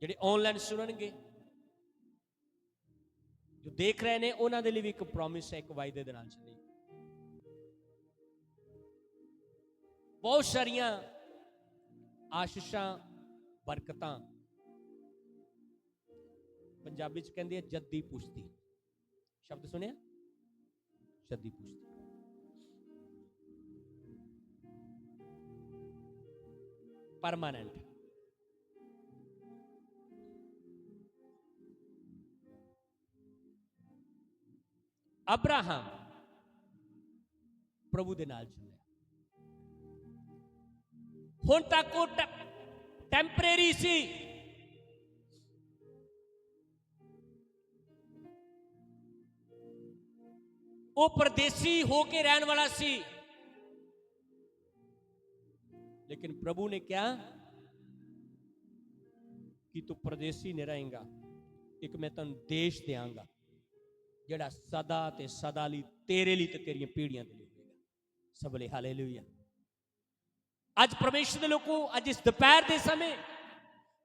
ਜਿਹੜੇ ਆਨਲਾਈਨ ਸੁਣਨਗੇ। ਜੋ ਦੇਖ ਰਹੇ ਨੇ, ਉਹਨਾਂ ਦੇ ਲਈ ਵੀ ਇੱਕ ਪ੍ਰੋਮਿਸ ਹੈ, ਇੱਕ ਵਾਅਦੇ ਦੇ ਨਾਲ ਚੱਲੀ। ਬਹੁਤ ਸਾਰੀਆਂ ਆਸ਼ੀਸ਼ਾਂ, ਬਰਕਤਾਂ ਪੰਜਾਬੀ ਚ ਕਹਿੰਦੇ ਆ, ਜੱਦੀ ਪੁਸ਼ਤੀ। ਸ਼ਬਦ ਸੁਣਿਆ? ਜੱਦੀ ਪੁਸ਼ਤੀ। ਪਰਮਾਨੈਂਟ ਅਬਰਾਹਮ ਪ੍ਰਭੂ ਦੇ ਨਾਲ ਚੱਲਿਆ ਹੁਣ ਤੱਕ ਉਹ ਟੈਂਪਰੇਰੀ ਸੀ ਉਹ ਪਰਦੇਸੀ ਹੋ ਕੇ ਰਹਿਣ ਵਾਲਾ ਸੀ ਲੇਕਿਨ ਪ੍ਰਭੂ ਨੇ ਕਿਹਾ ਕਿ ਤੂੰ ਪਰਦੇਸੀ ਨਹੀਂ ਰਹੇਗਾ ਇੱਕ ਮੈਂ ਤੈਨੂੰ ਦੇਸ਼ ਦੇਵਾਂਗਾ ਜਿਹੜਾ ਸਦਾ ਤੇ ਸਦਾ ਲਈ ਤੇਰੇ ਲਈ ਤੇ ਤੇਰੀਆਂ ਪੀੜ੍ਹੀਆਂ ਦੇ ਲਈ ਹੋਵੇਗਾ ਸਭ ਲਈ ਹਾਲੇਲੂਇਆ। ਅੱਜ ਪਰਮੇਸ਼ਰ ਦੇ ਲੋਕੋ, ਅੱਜ ਇਸ ਦੁਪਹਿਰ ਦੇ ਸਮੇਂ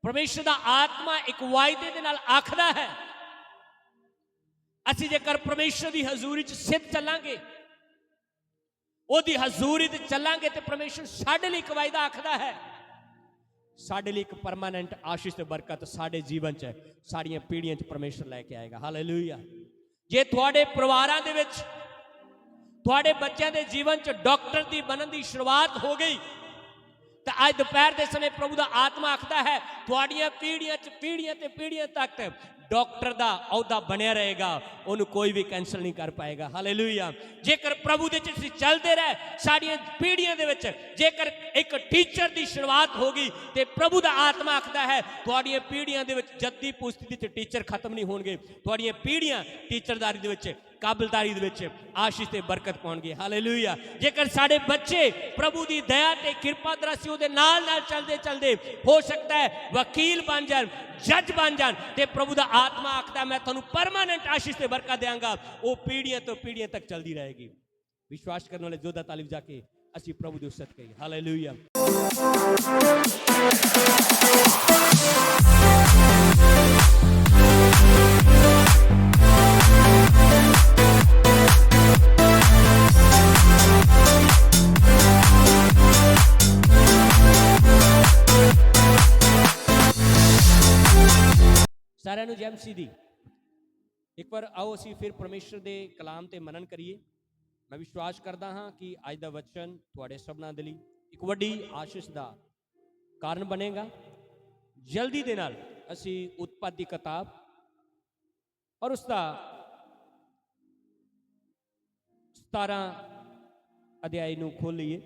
ਪਰਮੇਸ਼ਰ ਦਾ ਆਤਮਾ ਇੱਕ ਵਾਅਦੇ ਦੇ ਨਾਲ ਆਖਦਾ ਹੈ, ਅਸੀਂ ਜੇਕਰ ਪਰਮੇਸ਼ਰ ਦੀ ਹਜ਼ੂਰੀ 'ਚ ਸਿੱਧ ਚੱਲਾਂਗੇ, ਉਹਦੀ ਹਜ਼ੂਰੀ ਤੇ ਚੱਲਾਂਗੇ ਤੇ ਪਰਮੇਸ਼ਰ ਸਾਡੇ ਲਈ ਇੱਕ ਵਾਅਦਾ ਆਖਦਾ ਹੈ, ਸਾਡੇ ਲਈ ਇੱਕ ਪਰਮਾਨੈਂਟ ਆਸ਼ੀਸ਼ ਤੇ ਬਰਕਤ ਸਾਡੇ ਜੀਵਨ 'ਚ, ਸਾਡੀਆਂ ਪੀੜ੍ਹੀਆਂ 'ਚ ਪਰਮੇਸ਼ਰ ਲੈ ਕੇ ਆਏਗਾ। ਹਾਲੇਲੂਇਆ। ਜੇ ਤੁਹਾਡੇ ਪਰਿਵਾਰਾਂ ਦੇ ਵਿੱਚ, ਤੁਹਾਡੇ ਬੱਚਿਆਂ ਦੇ ਜੀਵਨ 'ਚ ਡਾਕਟਰ ਦੀ ਬਣਨ ਦੀ ਸ਼ੁਰੂਆਤ ਹੋ ਗਈ, ਤਾਂ ਅੱਜ ਦੁਪਹਿਰ ਦੇ ਸਮੇਂ ਪ੍ਰਭੂ ਦਾ ਆਤਮਾ ਆਖਦਾ ਹੈ, ਤੁਹਾਡੀਆਂ ਪੀੜ੍ਹੀਆਂ 'ਚ ਪੀੜ੍ਹੀਆਂ ਤੇ ਪੀੜ੍ਹੀਆਂ ਤੱਕ ਡਾਕਟਰ ਦਾ ਅਹੁਦਾ ਬਣਿਆ ਰਹੇਗਾ, ਉਹਨੂੰ ਕੋਈ ਵੀ ਕੈਨਸਲ ਨਹੀਂ ਕਰ ਪਾਏਗਾ। ਹਾਲੇਲੂਇਆ ਜੇਕਰ ਪ੍ਰਭੂ ਦੇ ਵਿੱਚ ਅਸੀਂ ਚੱਲਦੇ ਰਹੇ, ਸਾਡੀਆਂ ਪੀੜ੍ਹੀਆਂ ਦੇ ਵਿੱਚ ਜੇਕਰ ਇੱਕ ਟੀਚਰ ਦੀ ਸ਼ੁਰੂਆਤ ਹੋ ਗਈ ਤੇ ਪ੍ਰਭੂ ਦਾ ਆਤਮਾ ਆਖਦਾ ਹੈ, ਤੁਹਾਡੀਆਂ ਪੀੜ੍ਹੀਆਂ ਦੇ ਵਿੱਚ ਜੱਦੀ ਪੁਸਤਕੀ ਚ ਟੀਚਰ ਖਤਮ ਨਹੀਂ ਹੋਣਗੇ। ਤੁਹਾਡੀਆਂ ਪੀੜ੍ਹੀਆਂ ਟੀਚਰਦਾਰੀ ਦੇ ਵਿੱਚ ਕਾਬਲਦਾਰੀ ਦੇ ਵਿੱਚ ਆਸ਼ੀਸ਼ ਤੇ ਬਰਕਤ ਪਾਉਣਗੇ। ਹਾਲੇਲੂਇਆ ਜੇਕਰ ਸਾਡੇ ਬੱਚੇ ਪ੍ਰਭੂ ਦੀ ਦਇਆ ਤੇ ਕਿਰਪਾ ਦਰਾਸੀ ਉਹਦੇ ਨਾਲ ਨਾਲ ਚੱਲਦੇ ਚੱਲਦੇ, ਹੋ ਸਕਦਾ ਹੈ ਵਕੀਲ ਬਣ ਜਾਣ, ਜੱਜ ਬਣ ਜਾਣ ਤੇ ਪ੍ਰਭੂ ਦਾ ਆਤਮਾ ਆਖਦਾ, ਮੈਂ ਤੁਹਾਨੂੰ ਪਰਮਾਨੈਂਟ ਆਸ਼ੀਸ਼ ਤੇ ਬਰਕਤ ਦੇਵਾਂਗਾ ਉਹ ਪੀੜ੍ਹੀਆਂ ਤੋਂ ਪੀੜ੍ਹੀਆਂ ਤੱਕ ਚੱਲਦੀ ਰਹੇਗੀ। ਵਿਸ਼ਵਾਸ ਕਰਨ ਵਾਲੇ ਜੋਧਾ ਤਾਲੀਬ ਜਾ ਕੇ ਅਸੀਂ ਪ੍ਰਭੂ ਦੀ ਉਸਤ ਕਹੀ ਹਾਲੇਲੂਇਆ ਸੀ ਦੀ। ਇੱਕ ਵਾਰ ਆਓ ਅਸੀਂ ਫਿਰ ਪਰਮੇਸ਼ਰ ਦੇ ਕਲਾਮ ਤੇ ਮਨਨ ਕਰੀਏ। ਮੈਂ ਵਿਸ਼ਵਾਸ ਕਰਦਾ ਹਾਂ ਕਿ ਅੱਜ ਦਾ ਵਚਨ ਤੁਹਾਡੇ ਸਭਨਾਂ ਦੇ ਲਈ ਇੱਕ ਵੱਡੀ ਆਸ਼ੀਸ਼ ਦਾ ਕਾਰਨ ਬਣੇਗਾ। ਜਲਦੀ ਦੇ ਨਾਲ ਅਸੀਂ ਉਤਪਤ ਦੀ ਕਿਤਾਬ ਔਰ ਉਸ ਦਾ 17 ਅਧਿਆਇ ਨੂੰ ਖੋਲੀਏ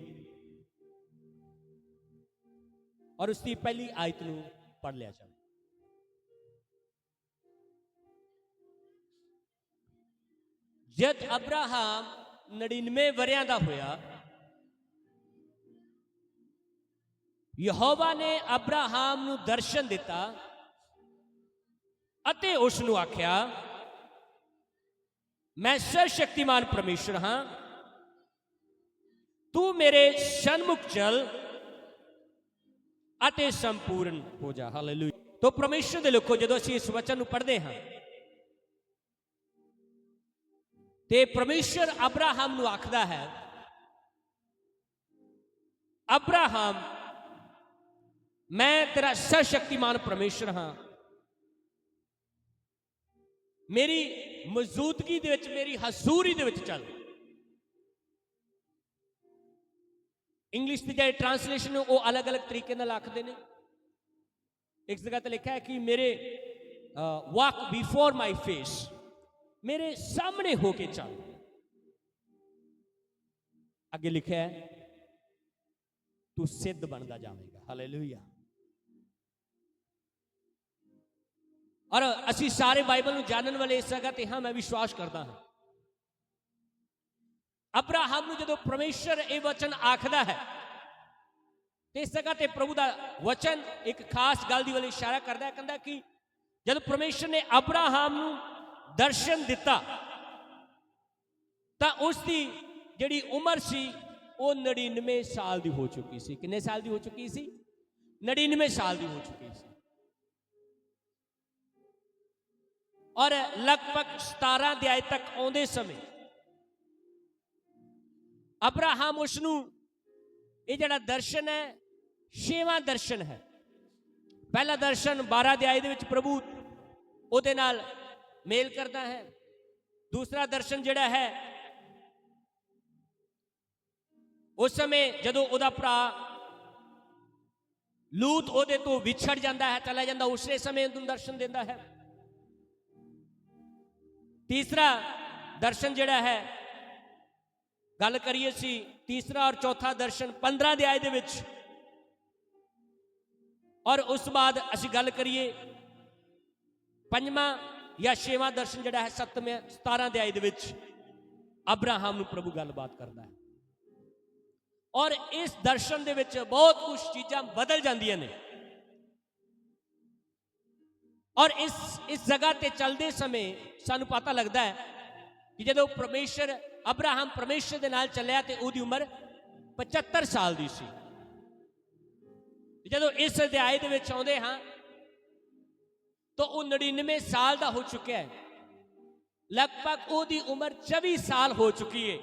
ਔਰ ਉਸ ਦੀ ਪਹਿਲੀ ਆਇਤ ਨੂੰ ਪੜ੍ਹ ਲਿਆ ਜਾਵੇ। ਜਦ ਅਬਰਾਹਮ 99 ਵਰਿਆਂ ਦਾ ਹੋਇਆ, ਯਹੋਵਾ ਨੇ ਅਬਰਾਹਮ ਨੂੰ ਦਰਸ਼ਨ ਦਿੱਤਾ ਅਤੇ ਉਸ ਨੂੰ ਆਖਿਆ, ਮੈਂ ਸਰਵਸ਼ਕਤੀਮਾਨ ਪਰਮੇਸ਼ਰ ਹਾਂ। ਤੂੰ ਮੇਰੇ ਸਨਮੁਖ ਚਲ ਅਤੇ ਸੰਪੂਰਨ ਹੋ ਜਾ। ਹਾਲੇਲੂਇਆ ਤੋ ਪਰਮੇਸ਼ਰ ਦੇ ਲੋਕੋ ਜਦੋਂ ਅਸੀਂ ਇਸ ਵਚਨ ਨੂੰ ਪੜ੍ਹਦੇ ਹਾਂ ਤੇ ਪਰਮੇਸ਼ਰ ਅਬਰਾਹਮ ਨੂੰ ਆਖਦਾ ਹੈ, ਅਬਰਾਹਮ, ਮੈਂ ਤੇਰਾ ਸਰਵਸ਼ਕਤੀਮਾਨ ਪਰਮੇਸ਼ਰ ਹਾਂ। ਮੇਰੀ ਮੌਜੂਦਗੀ ਦੇ ਵਿੱਚ, ਮੇਰੀ ਹਜ਼ੂਰੀ ਦੇ ਵਿੱਚ ਚੱਲ। ਇੰਗਲਿਸ਼ ਦੀ ਜਿਹੜੀ ਟ੍ਰਾਂਸਲੇਸ਼ਨ ਉਹ ਅਲੱਗ-ਅਲੱਗ ਤਰੀਕੇ ਨਾਲ ਆਖਦੇ ਨੇ। ਇੱਕ ਜਗ੍ਹਾ ਤੇ ਲਿਖਿਆ ਹੈ ਕਿ ਮੇਰੇ ਵਾਕ ਬਿਫੋਰ ਮਾਈ ਫੇਸ ਮੇਰੇ ਸਾਹਮਣੇ ਹੋ ਕੇ ਚੱਲ ਅੱਗੇ ਲਿਖਿਆ ਹੈ ਤੂੰ ਸਿੱਧ ਬਣਦਾ ਜਾਵੇਂਗਾ ਹਾਲੇਲੂਇਆ ਔਰ ਅਸੀਂ ਸਾਰੇ ਬਾਈਬਲ ਨੂੰ ਜਾਣਨ ਵਾਲੇ ਇਸ ਜਗ੍ਹਾ ਤੇ ਹਾਂ ਮੈਂ ਵਿਸ਼ਵਾਸ ਕਰਦਾ ਹਾਂ ਅਬਰਾਹਮ ਨੂੰ ਜਦੋਂ ਪਰਮੇਸ਼ਰ ਇਹ ਵਚਨ ਆਖਦਾ ਹੈ ਤੇ ਇਸ ਜਗ੍ਹਾ ਤੇ ਪ੍ਰਭੂ ਦਾ ਵਚਨ ਇੱਕ ਖਾਸ ਗੱਲ ਦੀ ਵੱਲ ਇਸ਼ਾਰਾ ਕਰਦਾ ਹੈ ਕਹਿੰਦਾ ਕਿ ਜਦੋਂ ਪਰਮੇਸ਼ਰ ਨੇ ਅਬਰਾਹਮ ਨੂੰ ਦਰਸ਼ਨ ਦਿੱਤਾ। ਤਾਂ ਉਸ ਦੀ ਜਿਹੜੀ ਉਮਰ ਸੀ, ਉਹ 99 ਸਾਲ ਦੀ ਹੋ ਚੁੱਕੀ ਸੀ। ਕਿੰਨੇ ਸਾਲ ਦੀ ਹੋ ਚੁੱਕੀ ਸੀ? 99 ਸਾਲ ਦੀ ਹੋ ਚੁੱਕੀ ਸੀ। ਔਰ ਲਗਭਗ 17 ਅਧਿਆਇ ਤੱਕ ਆਉਂਦੇ ਸਮੇਂ ਅਬਰਾਹਮ ਉਸ ਨੂੰ ਇਹ ਜਿਹੜਾ ਦਰਸ਼ਨ ਹੈ, ਛੇਵਾਂ ਦਰਸ਼ਨ ਹੈ। ਪਹਿਲਾ ਦਰਸ਼ਨ 12 ਅਧਿਆਇ ਦੇ ਵਿੱਚ ਪ੍ਰਭੂ ਉਹਦੇ ਨਾਲ ਮੇਲ ਕਰਦਾ ਹੈ। ਦੂਸਰਾ ਦਰਸ਼ਨ ਜਿਹੜਾ ਹੈ, ਉਸ ਸਮੇਂ ਜਦੋਂ ਉਹਦਾ ਭਰਾ ਲੂਤ ਉਹਦੇ ਤੋਂ ਵਿਛੜ ਜਾਂਦਾ ਹੈ, ਚਲਾ ਜਾਂਦਾ ਉਸੇ ਸਮੇਂ ਉਹਨੂੰ ਦਰਸ਼ਨ ਦਿੰਦਾ ਹੈ। ਤੀਸਰਾ ਦਰਸ਼ਨ ਜਿਹੜਾ ਹੈ, ਗੱਲ ਕਰੀਏ ਸੀ ਤੀਸਰਾ ਔਰ ਚੌਥਾ ਦਰਸ਼ਨ 15 ਆਏ ਦੇ ਵਿੱਚ। ਔਰ ਉਸ ਬਾਅਦ ਅਸੀਂ ਗੱਲ ਕਰੀਏ ਪੰਜਵਾਂ ਜਾਂ ਛੇਵਾਂ ਦਰਸ਼ਨ ਜਿਹੜਾ ਹੈ ਸੱਤਵੇਂ 17 ਅਧਿਆਇ ਦੇ ਵਿੱਚ ਅਬਰਾਹਮ ਨੂੰ ਪ੍ਰਭੂ ਗੱਲਬਾਤ ਕਰਦਾ ਹੈ। ਔਰ ਇਸ ਦਰਸ਼ਨ ਦੇ ਵਿੱਚ ਬਹੁਤ ਕੁਝ ਚੀਜ਼ਾਂ ਬਦਲ ਜਾਂਦੀਆਂ ਨੇ। ਔਰ ਇਸ ਇਸ ਜਗ੍ਹਾ ਤੇ ਚੱਲਦੇ ਸਮੇਂ ਸਾਨੂੰ ਪਤਾ ਲੱਗਦਾ ਹੈ ਕਿ ਜਦੋਂ ਪਰਮੇਸ਼ਰ, ਅਬਰਾਹਮ ਪਰਮੇਸ਼ਰ ਦੇ ਨਾਲ ਚੱਲਿਆ ਤੇ ਉਹਦੀ ਉਮਰ 75 ਸਾਲ ਦੀ ਸੀ। ਜਦੋਂ ਇਸ ਅਧਿਆਏ ਦੇ ਵਿੱਚ ਆਉਂਦੇ ਹਾਂ ਤਾਂ ਉਹ 99 ਸਾਲ ਦਾ ਹੋ ਚੁੱਕਿਆ ਹੈ ਲਗਭਗ ਉਹਦੀ ਉਮਰ 24 ਸਾਲ ਹੋ ਚੁੱਕੀ ਹੈ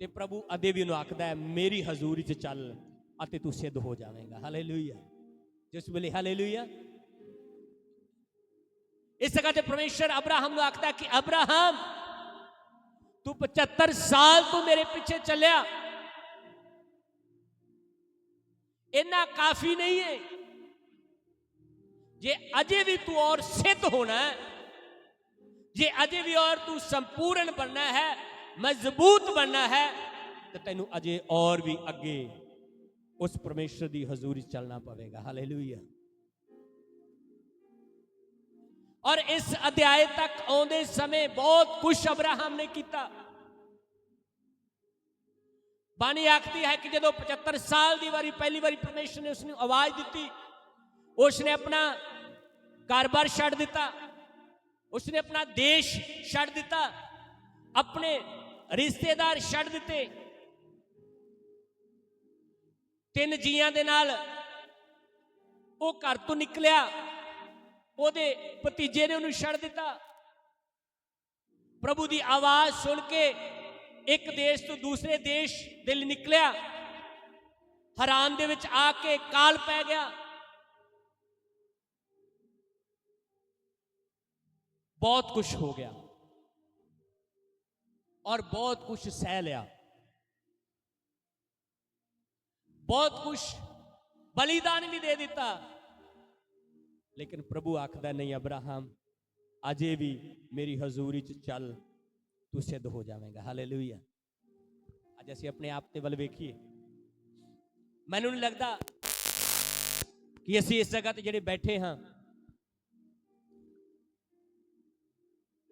ਤੇ ਪ੍ਰਭੂ ਅਦੇ ਵੀ ਉਹਨੂੰ ਆਖਦਾ ਹੈ ਮੇਰੀ ਹਜ਼ੂਰੀ 'ਚ ਚੱਲ ਅਤੇ ਤੂੰ ਸਿੱਧ ਹੋ ਜਾਵੇਂਗਾ ਹਾਲੇਲੂਇਆ ਜਿਸ ਵੇਲੇ ਹਾਲੇਲੂਇਆ ਇਸ ਜਗ੍ਹਾ ਤੇ ਪਰਮੇਸ਼ਰ ਅਬਰਾਹਮ ਨੂੰ ਆਖਦਾ ਹੈ ਕਿ ਅਬਰਾਹਮ ਤੂੰ 75 ਸਾਲ ਤੂੰ ਮੇਰੇ ਪਿੱਛੇ ਚੱਲਿਆ ਇੰਨਾ ਕਾਫੀ ਨਹੀਂ ਹੈ ਜੇ ਅਜੇ ਵੀ ਤੂੰ ਔਰ ਸਿੱਧ ਹੋਣਾ ਹੈ, ਜੇ ਅਜੇ ਵੀ ਔਰ ਤੂੰ ਸੰਪੂਰਨ ਬਣਨਾ ਹੈ, ਮਜ਼ਬੂਤ ਬਣਨਾ ਹੈ, ਤਾਂ ਤੈਨੂੰ ਅਜੇ ਔਰ ਵੀ ਅੱਗੇ ਉਸ ਪਰਮੇਸ਼ਰ ਦੀ ਹਜ਼ੂਰੀ ਚੱਲਣਾ ਪਵੇਗਾ। ਹਾਲੇਲੂਇਆ। ਔਰ ਇਸ ਅਧਿਆਏ ਤੱਕ ਆਉਂਦੇ ਸਮੇਂ ਬਹੁਤ ਕੁਝ ਅਬਰਾਹਮ ਨੇ ਕੀਤਾ। ਬਾਣੀ ਆਖਦੀ ਹੈ ਕਿ ਜਦੋਂ 75 ਸਾਲ ਦੀ ਵਾਰੀ ਪਹਿਲੀ ਵਾਰੀ ਪਰਮੇਸ਼ਰ ਨੇ ਉਸ ਨੂੰ ਆਵਾਜ਼ ਦਿੱਤੀ ਉਸ ਨੇ ਆਪਣਾ ਕਾਰੋਬਾਰ ਛੱਡ ਦਿੱਤਾ। ਉਸ ਨੇ ਆਪਣਾ ਦੇਸ਼ ਛੱਡ ਦਿੱਤਾ। ਆਪਣੇ ਰਿਸ਼ਤੇਦਾਰ ਛੱਡ ਦਿੱਤੇ। ਤਿੰਨ ਜੀਆਂ ਦੇ ਨਾਲ ਉਹ ਘਰ ਤੋਂ ਨਿਕਲਿਆ। ਉਹਦੇ ਭਤੀਜੇ ਨੇ ਉਹਨੂੰ ਛੱਡ ਦਿੱਤਾ। ਪ੍ਰਭੂ ਦੀ ਆਵਾਜ਼ ਸੁਣ ਕੇ ਇੱਕ ਦੇਸ਼ ਤੋਂ ਦੂਸਰੇ ਦੇਸ਼ ਦੇ ਲਈ ਨਿਕਲਿਆ। ਹਰਾਨ ਦੇ ਵਿੱਚ ਆ ਕੇ ਕਾਲ ਪੈ ਗਿਆ। ਬਹੁਤ ਕੁਝ ਹੋ ਗਿਆ ਔਰ ਬਹੁਤ ਕੁਝ ਸਹਿ ਲਿਆ ਬਹੁਤ ਕੁਝ ਬਲੀਦਾਨ ਵੀ ਦੇ ਦਿੱਤਾ ਲੇਕਿਨ ਪ੍ਰਭੂ ਆਖਦਾ ਨਹੀਂ ਅਬਰਾਹਮ ਅਜੇ ਵੀ ਮੇਰੀ ਹਜ਼ੂਰੀ 'ਚ ਚੱਲ ਤੂੰ ਸਿੱਧ ਹੋ ਜਾਵੇਂਗਾ ਹਾਲੇਲੂਇਆ ਅੱਜ ਅਸੀਂ ਆਪਣੇ ਆਪ ਤੇ ਵੱਲ ਵੇਖੀਏ ਮੈਨੂੰ ਨਹੀਂ ਲੱਗਦਾ ਕਿ ਅਸੀਂ ਇਸ ਜਗ੍ਹਾ ਤੇ ਜਿਹੜੇ ਬੈਠੇ ਹਾਂ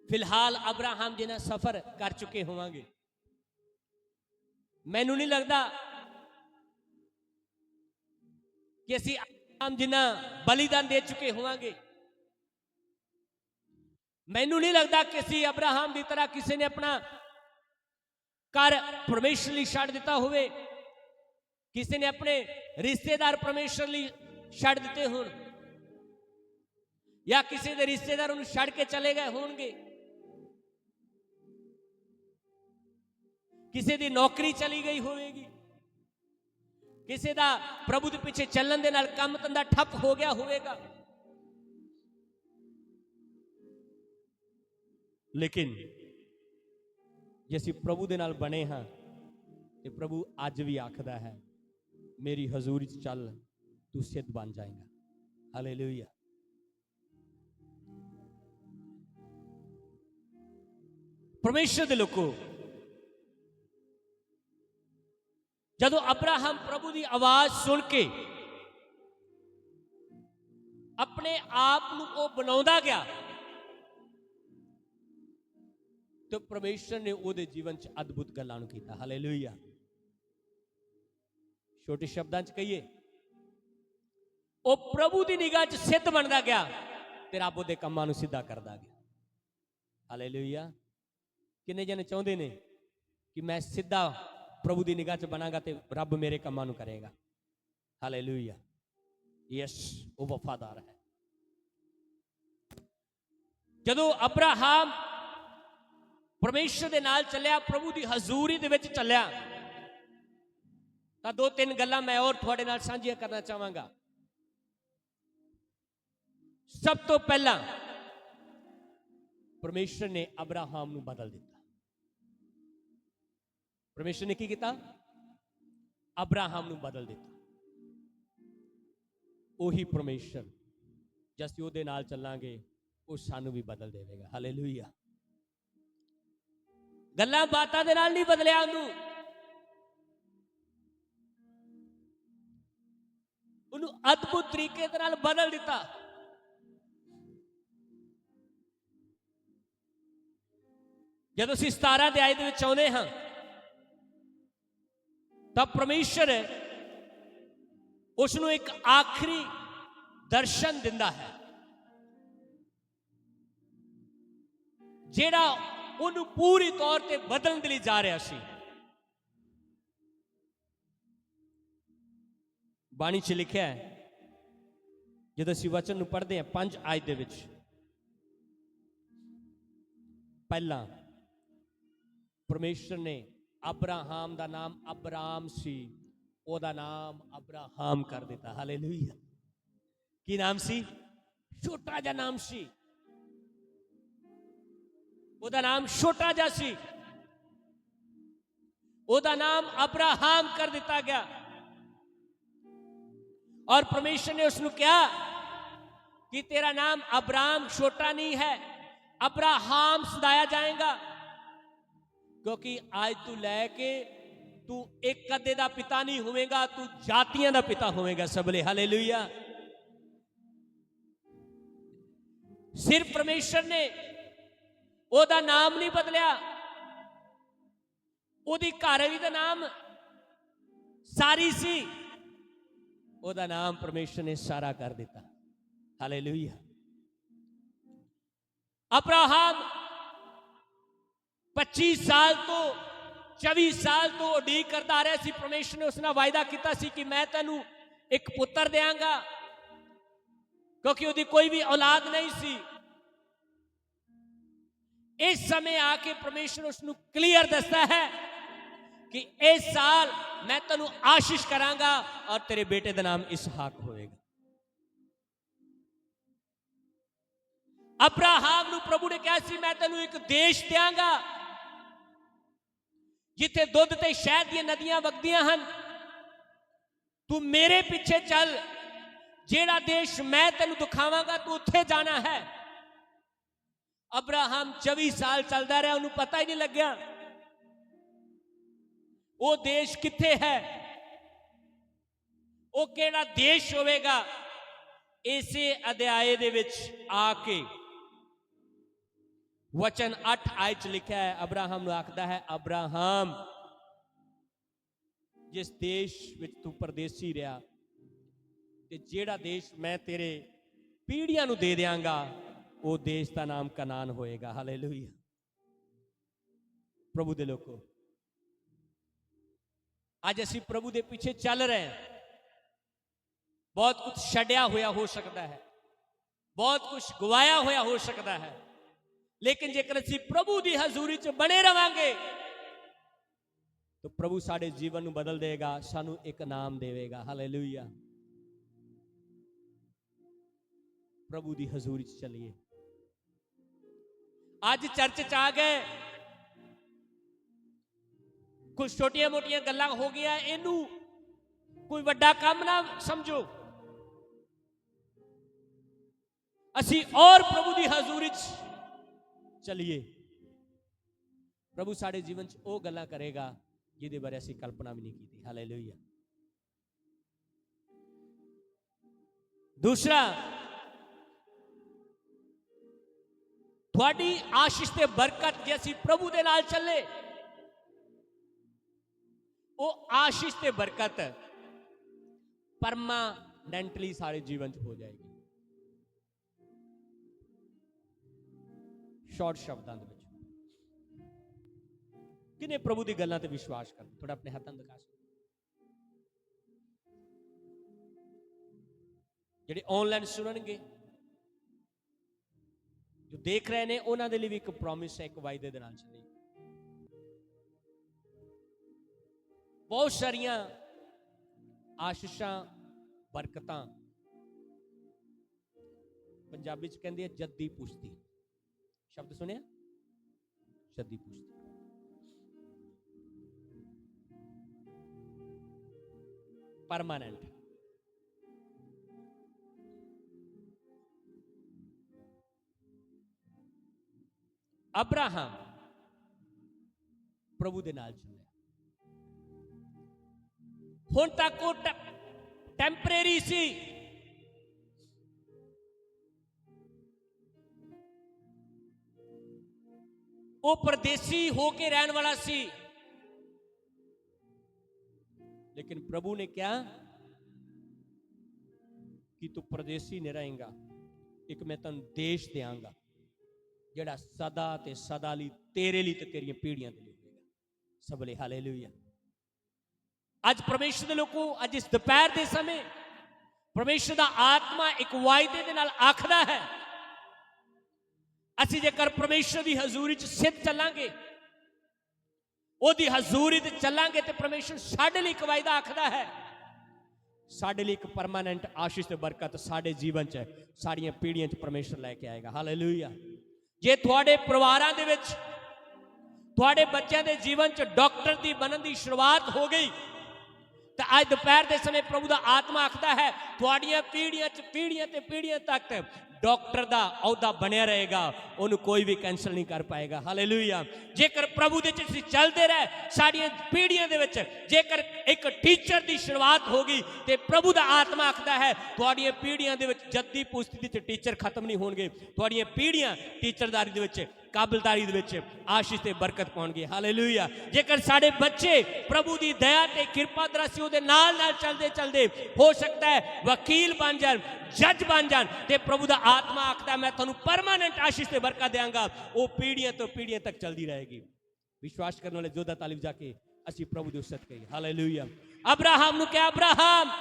ਫਿਲਹਾਲ ਅਬਰਾਹਮ ਜੀ ਨਾਲ ਸਫ਼ਰ ਕਰ ਚੁੱਕੇ ਹੋਵਾਂਗੇ ਮੈਨੂੰ ਨਹੀਂ ਲੱਗਦਾ ਕਿ ਅਸੀਂ ਅਬਰਾਹਮ ਜੀ ਨਾਲ ਬਲੀਦਾਨ ਦੇ ਚੁੱਕੇ ਹੋਵਾਂਗੇ ਮੈਨੂੰ ਨਹੀਂ ਲੱਗਦਾ ਕਿ ਅਸੀਂ ਅਬਰਾਹਮ ਦੀ ਤਰ੍ਹਾਂ ਕਿਸੇ ਨੇ ਆਪਣਾ ਘਰ ਪਰਮੇਸ਼ਰ ਲਈ ਛੱਡ ਦਿੱਤਾ ਹੋਵੇ ਕਿਸੇ ਨੇ ਆਪਣੇ ਰਿਸ਼ਤੇਦਾਰ ਪਰਮੇਸ਼ਰ ਲਈ ਛੱਡ ਦਿੱਤੇ ਹੋਣ ਜਾਂ ਕਿਸੇ ਦੇ ਰਿਸ਼ਤੇਦਾਰ ਉਹਨੂੰ ਛੱਡ ਕੇ ਚਲੇ ਗਏ ਹੋਣਗੇ ਕਿਸੇ ਦੀ ਨੌਕਰੀ ਚਲੀ ਗਈ ਹੋਵੇਗੀ। ਕਿਸੇ ਦਾ ਪ੍ਰਭੂ ਦੇ ਪਿੱਛੇ ਚੱਲਣ ਦੇ ਨਾਲ ਕੰਮ ਧੰਦਾ ਠੱਪ ਹੋ ਗਿਆ ਹੋਵੇਗਾ। ਲੇਕਿਨ ਜੇ ਅਸੀਂ ਪ੍ਰਭੂ ਦੇ ਨਾਲ ਬਣੇ ਹਾਂ, ਤੇ ਪ੍ਰਭੂ ਅੱਜ ਵੀ ਆਖਦਾ ਹੈ, ਮੇਰੀ ਹਜ਼ੂਰੀ 'ਚ ਚੱਲ, ਤੂੰ ਸਿੱਧ ਬਣ ਜਾਏਗਾ। ਹਾਲੇਲੂਇਆ ਪਰਮੇਸ਼ਰ ਦੇ ਲੋਕੋ ਜਦੋਂ ਅਬਰਾਹਮ ਪ੍ਰਭੂ ਦੀ ਆਵਾਜ਼ ਸੁਣ ਕੇ ਆਪਣੇ ਆਪ ਨੂੰ ਉਹ ਬਣਾਉਂਦਾ ਗਿਆ, ਤੇ ਪਰਮੇਸ਼ਰ ਨੇ ਉਹਦੇ ਜੀਵਨ 'ਚ ਅਦਭੁਤ ਗੱਲਾਂ ਨੂੰ ਕੀਤਾ। ਹਾਲੇਲੂਇਆ। ਛੋਟੇ ਸ਼ਬਦਾਂ 'ਚ ਕਹੀਏ, ਉਹ ਪ੍ਰਭੂ ਦੀ ਨਿਗਾਹ 'ਚ ਸਿੱਧ ਬਣਦਾ ਗਿਆ ਤੇ ਰੱਬ ਉਹਦੇ ਕੰਮਾਂ ਨੂੰ ਸਿੱਧਾ ਕਰਦਾ ਗਿਆ। ਹਾਲੇਲੂਇਆ। ਕਿੰਨੇ ਜਣੇ ਚਾਹੁੰਦੇ ਨੇ ਕਿ ਮੈਂ ਸਿੱਧਾ ਪ੍ਰਭੂ ਦੀ ਨਿਗਾਹ 'ਚ ਬਣਾਗਾ ਤੇ ਰੱਬ ਮੇਰੇ ਕੰਮਾਂ ਨੂੰ ਕਰੇਗਾ ਹਾਲੇਲੂਇਆ ਯੈਸ ਉਹ ਵਫਾਦਾਰ ਹੈ ਜਦੋਂ ਅਬਰਾਹਮ ਪਰਮੇਸ਼ਰ ਦੇ ਨਾਲ ਚੱਲਿਆ ਪ੍ਰਭੂ ਦੀ ਹਜ਼ੂਰੀ ਦੇ ਵਿੱਚ ਚੱਲਿਆ ਤਾਂ ਦੋ ਤਿੰਨ ਗੱਲਾਂ ਮੈਂ ਹੋਰ ਤੁਹਾਡੇ ਨਾਲ ਸਾਂਝੀਆਂ ਕਰਨਾ ਚਾਹਾਂਗਾ ਸਭ ਤੋਂ ਪਹਿਲਾਂ ਪਰਮੇਸ਼ਰ ਨੇ ਅਬਰਾਹਾਮ ਨੂੰ ਬਦਲ ਦਿੱਤਾ ਪਰਮੇਸ਼ਰ ਨੇ ਕੀ ਕੀਤਾ? ਅਬਰਾਹਮ ਨੂੰ ਬਦਲ ਦਿੱਤਾ। ਉਹੀ ਪਰਮੇਸ਼ਰ, ਜੇ ਅਸੀਂ ਉਹਦੇ ਨਾਲ ਚੱਲਾਂਗੇ, ਉਹ ਸਾਨੂੰ ਵੀ ਬਦਲ ਦੇਵੇਗਾ। ਹਾਲੇਲੂਇਆ ਗੱਲਾਂ ਬਾਤਾਂ ਦੇ ਨਾਲ ਨਹੀਂ ਬਦਲਿਆ ਉਹਨੂੰ। ਉਹਨੂੰ ਅਦਭੁਤ ਤਰੀਕੇ ਦੇ ਨਾਲ ਬਦਲ ਦਿੱਤਾ। ਜਦੋਂ ਅਸੀਂ 17 ਦੇ ਆਇ ਦੇ ਵਿੱਚ ਆਉਂਦੇ ਹਾਂ ਤਾਂ ਪਰਮੇਸ਼ਰ ਉਸ ਨੂੰ ਇੱਕ ਆਖਰੀ ਦਰਸ਼ਨ ਦਿੰਦਾ ਹੈ। ਜਿਹੜਾ ਉਹਨੂੰ ਪੂਰੀ ਤੌਰ ਤੇ ਬਦਲਣ ਦੇ ਲਈ ਜਾ ਰਿਹਾ ਸੀ। ਬਾਣੀ 'ਚ ਲਿਖਿਆ ਹੈ, ਜਦੋਂ ਅਸੀਂ ਵਚਨ ਨੂੰ ਪੜ੍ਹਦੇ ਹਾਂ ਪੰਜ ਆਇਤ ਦੇ ਵਿੱਚ, ਪਹਿਲਾਂ ਪਰਮੇਸ਼ਰ ਨੇ ਅਬਰਾਹਮ ਦਾ ਨਾਮ ਅਬਰਾਮ ਸੀ ਉਹਦਾ ਨਾਮ ਅਬਰਾਹਮ ਕਰ ਦਿੱਤਾ ਹਾਲੇਲੂਇਆ ਕੀ ਨਾਮ ਸੀ ਛੋਟਾ ਜਿਹਾ ਨਾਮ ਸੀ ਉਹਦਾ ਨਾਮ ਛੋਟਾ ਜਿਹਾ ਸੀ ਉਹਦਾ ਨਾਮ ਅਬਰਾਹਮ ਕਰ ਦਿੱਤਾ ਗਿਆ ਔਰ ਪਰਮੇਸ਼ਰ ਨੇ ਉਸ ਨੂੰ ਕਿਹਾ ਕਿ ਤੇਰਾ ਨਾਮ ਅਬਰਾਮ ਛੋਟਾ ਨਹੀਂ ਹੈ ਅਬਰਾਹਮ ਸਦਾਇਆ ਜਾਏਗਾ ਕਿਉਂਕਿ ਅੱਜ ਤੂੰ ਲੈ ਕੇ ਤੂੰ ਇੱਕ ਕਦੇ ਦਾ ਪਿਤਾ ਨਹੀਂ ਹੋਵੇਂਗਾ ਤੂੰ ਜਾਤੀਆਂ ਦਾ ਪਿਤਾ ਹੋਵੇਂਗਾ ਸਬਲੇ ਹਾਲੇਲੂਇਆ ਸਿਰਫ ਪਰਮੇਸ਼ਰ ਨੇ ਉਹਦਾ ਨਾਮ ਨਹੀਂ ਬਦਲਿਆ ਉਹਦੀ ਘਰਵਾਲੀ ਦਾ ਨਾਮ ਸਾਰੀ ਸੀ ਉਹਦਾ ਨਾਮ ਪਰਮੇਸ਼ਰ ਨੇ ਸਾਰਾ ਕਰ ਦਿੱਤਾ ਹਾਲੇਲੂਇਆ ਅਬਰਾਹਮ 25 ਸਾਲ ਤੋਂ 24 ਸਾਲ ਤੋਂ ਉਡੀਕ ਕਰਦਾ ਆ ਰਿਹਾ ਸੀ ਪਰਮੇਸ਼ਰ ਨੇ ਉਸ ਨਾਲ ਵਾਅਦਾ ਕੀਤਾ ਸੀ ਕਿ ਮੈਂ ਤੈਨੂੰ ਇੱਕ ਪੁੱਤਰ ਦੇਵਾਂਗਾ ਕਿਉਂਕਿ ਉਹਦੀ ਕੋਈ ਵੀ ਔਲਾਦ ਨਹੀਂ ਸੀ ਇਸ ਸਮੇਂ ਆ ਕੇ ਪਰਮੇਸ਼ਰ ਉਸ ਨੂੰ ਕਲੀਅਰ ਦੱਸਦਾ ਹੈ ਕਿ ਇਸ ਸਾਲ ਮੈਂ ਤੈਨੂੰ ਆਸ਼ੀਸ਼ ਕਰਾਂਗਾ ਔਰ ਤੇਰੇ ਬੇਟੇ ਦਾ ਨਾਮ ਇਸਹਾਕ ਹੋਵੇਗਾ ਅਬਰਾਹਮ ਨੂੰ ਪ੍ਰਭੂ ਨੇ ਕਿਹਾ ਸੀ ਮੈਂ ਤੈਨੂੰ ਇੱਕ ਦੇਸ਼ ਦਿਆਂਗਾ ਜਿੱਥੇ ਦੁੱਧ ਤੇ ਸ਼ਹਿਦ ਦੀਆਂ ਨਦੀਆਂ ਵਗਦੀਆਂ ਹਨ। ਤੂੰ ਮੇਰੇ ਪਿੱਛੇ ਚੱਲ। ਜਿਹੜਾ ਦੇਸ਼ ਮੈਂ ਤੈਨੂੰ ਦਿਖਾਵਾਂਗਾ, ਤੂੰ ਉੱਥੇ ਜਾਣਾ ਹੈ। ਅਬਰਾਹਮ 24 ਸਾਲ ਚੱਲਦਾ ਰਿਹਾ, ਉਹਨੂੰ ਪਤਾ ਹੀ ਨਹੀਂ ਲੱਗਿਆ। ਉਹ ਦੇਸ਼ ਕਿੱਥੇ ਹੈ? ਉਹ ਕਿਹੜਾ ਦੇਸ਼ ਹੋਵੇਗਾ? ਇਸੇ ਅਧਿਆਏ ਦੇ ਵਿੱਚ ਆ ਕੇ ਵਚਨ 8 ਆਇ ਚ ਲਿਖਿਆ ਹੈ ਅਬਰਾਹਮ ਨੂੰ ਆਖਦਾ ਹੈ ਅਬਰਾਹਮ ਜਿਸ ਦੇਸ਼ ਵਿੱਚ ਤੂੰ ਪਰਦੇਸੀ ਰਿਹਾ ਤੇ ਜਿਹੜਾ ਦੇਸ਼ ਮੈਂ ਤੇਰੇ ਪੀੜ੍ਹੀਆਂ ਨੂੰ ਦੇ ਦਿਆਂਗਾ ਉਹ ਦੇਸ਼ ਦਾ ਨਾਮ ਕਨਾਨ ਹੋਏਗਾ ਹਾਲੇਲੂਇਆ ਪ੍ਰਭੂ ਦੇ ਲੋਕੋ ਅੱਜ ਅਸੀਂ ਪ੍ਰਭੂ ਦੇ ਪਿੱਛੇ ਚੱਲ ਰਹੇ ਹਾਂ ਬਹੁਤ ਕੁਝ ਛੱਡਿਆ ਹੋਇਆ ਹੋ ਸਕਦਾ ਹੈ ਬਹੁਤ ਕੁਝ ਗਵਾਇਆ ਹੋਇਆ ਹੋ ਸਕਦਾ ਹੈ ਲੇਕਿਨ ਜੇਕਰ ਅਸੀਂ ਪ੍ਰਭੂ ਦੀ ਹਜ਼ੂਰੀ 'ਚ ਬਣੇ ਰਵਾਂਗੇ, ਤਾਂ ਪ੍ਰਭੂ ਸਾਡੇ ਜੀਵਨ ਨੂੰ ਬਦਲ ਦੇਵੇਗਾ, ਸਾਨੂੰ ਇੱਕ ਨਾਮ ਦੇਵੇਗਾ। ਹਾਲੇਲੂਇਆ ਪ੍ਰਭੂ ਦੀ ਹਜ਼ੂਰੀ 'ਚ ਚੱਲੀਏ। ਅੱਜ ਚਰਚ 'ਚ ਆ ਗਏ। ਕੁਝ ਛੋਟੀਆਂ ਮੋਟੀਆਂ ਗੱਲਾਂ ਹੋ ਗਈਆਂ, ਇਹਨੂੰ ਕੋਈ ਵੱਡਾ ਕੰਮ ਨਾ ਸਮਝੋ। ਅਸੀਂ ਔਰ ਪ੍ਰਭੂ ਦੀ ਹਜ਼ੂਰੀ 'ਚ ਚਲੀਏ ਪ੍ਰਭੂ ਸਾਡੇ ਜੀਵਨ 'ਚ ਉਹ ਗੱਲਾਂ ਕਰੇਗਾ ਜਿਹਦੇ ਬਾਰੇ ਅਸੀਂ ਕਲਪਨਾ ਵੀ ਨਹੀਂ ਕੀਤੀ ਹਾਲੇਲੂਇਆ ਦੂਸਰਾ ਤੁਹਾਡੀ ਆਸ਼ੀਸ਼ ਤੇ ਬਰਕਤ ਜੇ ਅਸੀਂ ਪ੍ਰਭੂ ਦੇ ਨਾਲ ਚੱਲੇ ਉਹ ਆਸ਼ੀਸ਼ ਤੇ ਬਰਕਤ ਪਰਮਾਨੈਂਟਲੀ ਸਾਡੇ ਜੀਵਨ 'ਚ ਹੋ ਜਾਏਗੀ ਸ਼ਾਰਟ ਸ਼ਬਦਾਂ ਦੇ ਵਿੱਚ। ਕਿਨੇ ਪ੍ਰਭੂ ਦੀ ਗੱਲਾਂ ਤੇ ਵਿਸ਼ਵਾਸ ਕਰਨਾ? ਥੋੜਾ ਆਪਣੇ ਹੱਥਾਂ ਨੂੰ ਦਿਖਾ ਸਕਦੇ ਜਿਹੜੇ ਆਨਲਾਈਨ ਸੁਣਨਗੇ, ਜੋ ਦੇਖ ਰਹੇ ਨੇ, ਉਹਨਾਂ ਦੇ ਲਈ ਵੀ ਇੱਕ ਪ੍ਰੋਮਿਸ ਹੈ, ਇੱਕ ਵਾਅਦੇ ਦੇ ਨਾਲ ਚੱਲੀ ਬਹੁਤ ਸਾਰੀਆਂ ਆਸ਼ੀਸ਼ਾਂ, ਬਰਕਤਾਂ ਪੰਜਾਬੀ ਚ ਕਹਿੰਦੇ ਆ, ਜੱਦੀ ਪੁਸ਼ਤੀ ਸ਼ਬਦ ਸੁਣਿਆ ਜੱਦੀ ਪੁਸ਼ਤੀ ਪਰਮਾਨੈਂਟ ਅਬਰਾਹਮ ਪ੍ਰਭੂ ਦੇ ਨਾਲ ਚੱਲਿਆ ਹੁਣ ਤੱਕ ਉਹ ਟੈਂਪਰੇਰੀ ਸੀ ਉਹ ਪਰਦੇਸੀ ਹੋ ਕੇ ਰਹਿਣ ਵਾਲਾ ਸੀ। ਲੇਕਿਨ ਪ੍ਰਭੂ ਨੇ ਕਿਹਾ ਕਿ ਤੂੰ ਪਰਦੇਸੀ ਨਹੀਂ ਰਹੇਗਾ। ਇੱਕ ਮੈਂ ਤੈਨੂੰ ਦੇਸ਼ ਦੇਵਾਂਗਾ ਜਿਹੜਾ ਸਦਾ ਤੇ ਸਦਾ ਲਈ ਤੇਰੇ ਲਈ ਤੇ ਤੇਰੀਆਂ ਪੀੜ੍ਹੀਆਂ ਦੇ ਲਈ ਹੋਵੇਗਾ। ਸਭ ਲਈ ਹਾਲੇਲੂਇਆ। ਅੱਜ ਪਰਮੇਸ਼ਰ ਦੇ ਲੋਕੋ, ਅੱਜ ਇਸ ਦੁਪਹਿਰ ਦੇ ਸਮੇਂ, ਪਰਮੇਸ਼ਰ ਦਾ ਆਤਮਾ ਇੱਕ ਵਾਅਦੇ ਦੇ ਨਾਲ ਆਖਦਾ ਹੈ ਅਸੀਂ ਜੇਕਰ ਪਰਮੇਸ਼ਰ ਦੀ ਹਜ਼ੂਰੀ 'ਚ ਸਿੱਧ ਚੱਲਾਂਗੇ, ਉਹਦੀ ਹਜ਼ੂਰੀ ਤੇ ਚੱਲਾਂਗੇ ਤੇ ਪਰਮੇਸ਼ਰ ਸਾਡੇ ਲਈ ਇੱਕ ਵਾਅਦਾ ਆਖਦਾ ਹੈ, ਸਾਡੇ ਲਈ ਇੱਕ ਪਰਮਾਨੈਂਟ ਆਸ਼ੀਸ਼ ਤੇ ਬਰਕਤ ਸਾਡੇ ਜੀਵਨ 'ਚ, ਸਾਡੀਆਂ ਪੀੜ੍ਹੀਆਂ 'ਚ ਪਰਮੇਸ਼ਰ ਲੈ ਕੇ ਆਏਗਾ। ਹਾਲੇਲੂਇਆ ਜੇ ਤੁਹਾਡੇ ਪਰਿਵਾਰਾਂ ਦੇ ਵਿੱਚ, ਤੁਹਾਡੇ ਬੱਚਿਆਂ ਦੇ ਜੀਵਨ 'ਚ ਡਾਕਟਰ ਦੀ ਬਣਨ ਦੀ ਸ਼ੁਰੂਆਤ ਹੋ ਗਈ ਤਾਂ ਅੱਜ ਦੁਪਹਿਰ ਦੇ ਸਮੇਂ ਪ੍ਰਭੂ ਦਾ ਆਤਮਾ ਆਖਦਾ ਹੈ, ਤੁਹਾਡੀਆਂ ਪੀੜ੍ਹੀਆਂ 'ਚ ਪੀੜ੍ਹੀਆਂ ਤੇ ਪੀੜ੍ਹੀਆਂ ਤੱਕ ਡਾਕਟਰ ਦਾ ਅਹੁਦਾ ਬਣਿਆ ਰਹੇਗਾ, ਉਹਨੂੰ ਕੋਈ ਵੀ ਕੈਨਸਲ ਨਹੀਂ ਕਰ ਪਾਏਗਾ। ਹਾਲੇਲੂਇਆ ਜੇਕਰ ਪ੍ਰਭੂ ਦੇ ਵਿੱਚ ਅਸੀਂ ਚੱਲਦੇ ਰਹੇ, ਸਾਡੀਆਂ ਪੀੜ੍ਹੀਆਂ ਦੇ ਵਿੱਚ ਜੇਕਰ ਇੱਕ ਟੀਚਰ ਦੀ ਸ਼ੁਰੂਆਤ ਹੋ ਗਈ, ਤੇ ਪ੍ਰਭੂ ਦਾ ਆਤਮਾ ਆਖਦਾ ਹੈ, ਤੁਹਾਡੀਆਂ ਪੀੜ੍ਹੀਆਂ ਦੇ ਵਿੱਚ ਜੱਦੀ ਪੁਸਤਕੀ ਚ ਟੀਚਰ ਖਤਮ ਨਹੀਂ ਹੋਣਗੇ। ਤੁਹਾਡੀਆਂ ਪੀੜ੍ਹੀਆਂ ਟੀਚਰਦਾਰੀ ਦੇ ਵਿੱਚ ਕਾਬਲਦਾਰੀ ਦੇ ਵਿੱਚ ਆਸ਼ੀਸ਼ ਤੇ ਬਰਕਤ ਪਾਉਣਗੇ। ਹਾਲੇਲੂਇਆ ਜੇਕਰ ਸਾਡੇ ਬੱਚੇ ਪ੍ਰਭੂ ਦੀ ਦਇਆ ਤੇ ਕਿਰਪਾ ਦਰਾਸੀ ਉਹਦੇ ਨਾਲ ਨਾਲ ਚੱਲਦੇ ਚੱਲਦੇ, ਹੋ ਸਕਦਾ ਹੈ ਵਕੀਲ ਬਣ ਜਾਣ, ਜੱਜ ਬਣ ਜਾਣ ਤੇ ਪ੍ਰਭੂ ਦਾ ਆਤਮਾ ਆਖਦਾ, ਮੈਂ ਤੁਹਾਨੂੰ ਪਰਮਾਨੈਂਟ ਆਸ਼ੀਸ਼ ਤੇ ਬਰਕਤ ਦੇਵਾਂਗਾ ਉਹ ਪੀੜ੍ਹੀਆਂ ਤੋਂ ਪੀੜ੍ਹੀਆਂ ਤੱਕ ਚੱਲਦੀ ਰਹੇਗੀ। ਵਿਸ਼ਵਾਸ ਕਰਨ ਵਾਲੇ ਜੋਧਾ ਤਾਲੀਬ ਜਾ ਕੇ ਅਸੀਂ ਪ੍ਰਭੂ ਦੇ ਉਸਤ ਕਹੀ ਹਾਲੇਲੂਇਆ ਅਬਰਾਹਮ ਨੂੰ ਕਿਹਾ, ਅਬਰਾਹਮ,